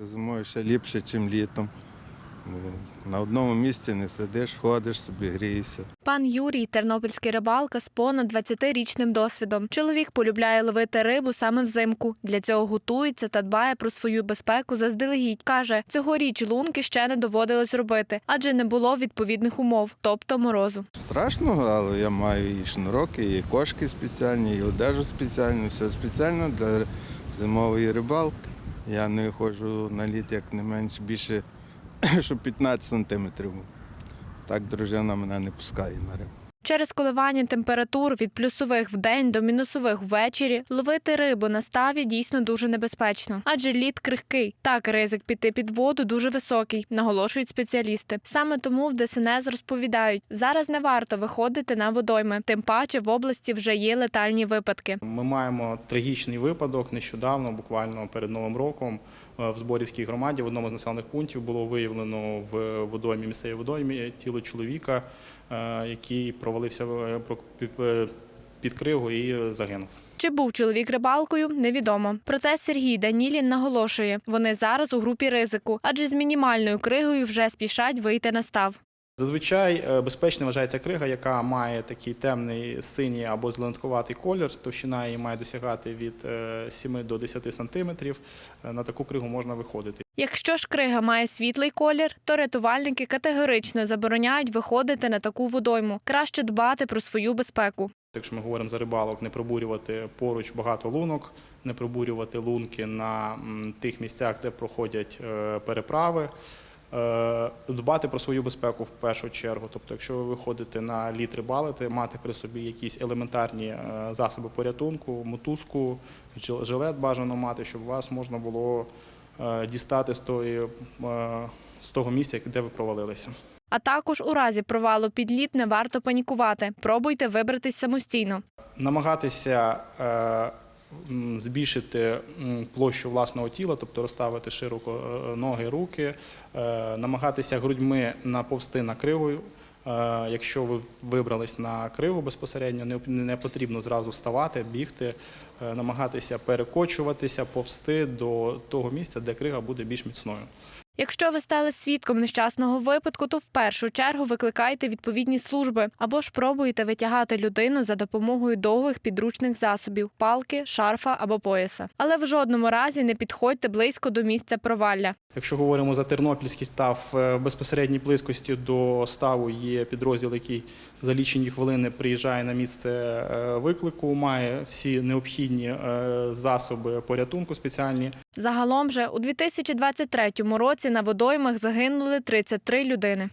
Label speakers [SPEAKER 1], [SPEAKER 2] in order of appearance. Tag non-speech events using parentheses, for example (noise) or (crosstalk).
[SPEAKER 1] Зимою ще ліпше, ніж літом. На одному місці не сидиш, ходиш, собі грієшся.
[SPEAKER 2] Пан Юрій тернопільський рибалка з понад 20-річним досвідом. Чоловік полюбляє ловити рибу саме взимку. Для цього готується та дбає про свою безпеку заздалегідь. Каже, цьогоріч лунки ще не доводилось робити, адже не було відповідних умов, тобто морозу.
[SPEAKER 1] Страшно, але я маю і шнуроки, і кошки спеціальні, і одежу спеціальну, все спеціально для зимової рибалки. Я не ходжу на лід як не менш більше, (clears throat) що 15 сантиметрів. Так дружина мене не пускає на рибу.
[SPEAKER 2] Через коливання температур від плюсових в день до мінусових ввечері ловити рибу на ставі дійсно дуже небезпечно, адже лід крихкий. Так ризик піти під воду дуже високий, наголошують спеціалісти. Саме тому в ДСНС розповідають, зараз не варто виходити на водойми, тим паче в області вже є летальні випадки.
[SPEAKER 3] Ми маємо трагічний випадок нещодавно, буквально перед Новим роком, е, в Зборівській громаді в одному з населених пунктів було виявлено в водоймі місцевій водоймі тіло чоловіка, е, який про- під- е, під кригу і загинув.
[SPEAKER 2] Чи був чоловік рибалкою, невідомо. Проте Сергій Данілін наголошує, вони зараз у групі ризику, адже з мінімальною кригою вже спішать вийти на став.
[SPEAKER 3] Зазвичай е, безпечною вважається крига, яка має такий темний синій або зеленкуватий колір. Товщина її має досягати від е, 7 до 10 сантиметрів. Е, На таку кригу можна виходити.
[SPEAKER 2] Якщо ж крига має світлий колір, то рятувальники категорично забороняють виходити на таку водойму. Краще дбати про свою безпеку.
[SPEAKER 3] Якщо ми говоримо за рибалок, не пробурювати поруч багато лунок, не пробурювати лунки на тих місцях, де проходять е, переправи. Е, Дбати про свою безпеку в першу чергу. Тобто, якщо ви виходите на лід рибалити, мати при собі якісь елементарні е, засоби порятунку, мотузку, жил- жилет бажано мати, щоб вас можна було дістати з, е, з того місця, де ви провалилися.
[SPEAKER 2] А також у разі провалу під лід не варто панікувати. Пробуйте вибратись самостійно.
[SPEAKER 3] намагатися е, збільшити площу власного тіла, тобто розставити широко е, ноги, руки, е, намагатися грудьми наповзти на криву. Е, Якщо ви вибрались на криву безпосередньо, не- потрібно зразу вставати, бігти, е, намагатися перекочуватися, повсти до того місця, де крига буде більш міцною.
[SPEAKER 2] Якщо ви стали свідком нещасного випадку, то в першу чергу викликайте відповідні служби або ж пробуйте витягати людину за допомогою довгих підручних засобів палки, шарфа або пояса. Але в жодному разі не підходьте близько до місця провалля.
[SPEAKER 3] Якщо говоримо за тернопільський став, е, в безпосередній близькості до ставу є підрозділ, який за лічені хвилини приїжджає на місце е, виклику, має всі необхідні е, засоби порятунку спеціальні.
[SPEAKER 2] Загалом же у 2023 році на водоймах загинули 33 людини.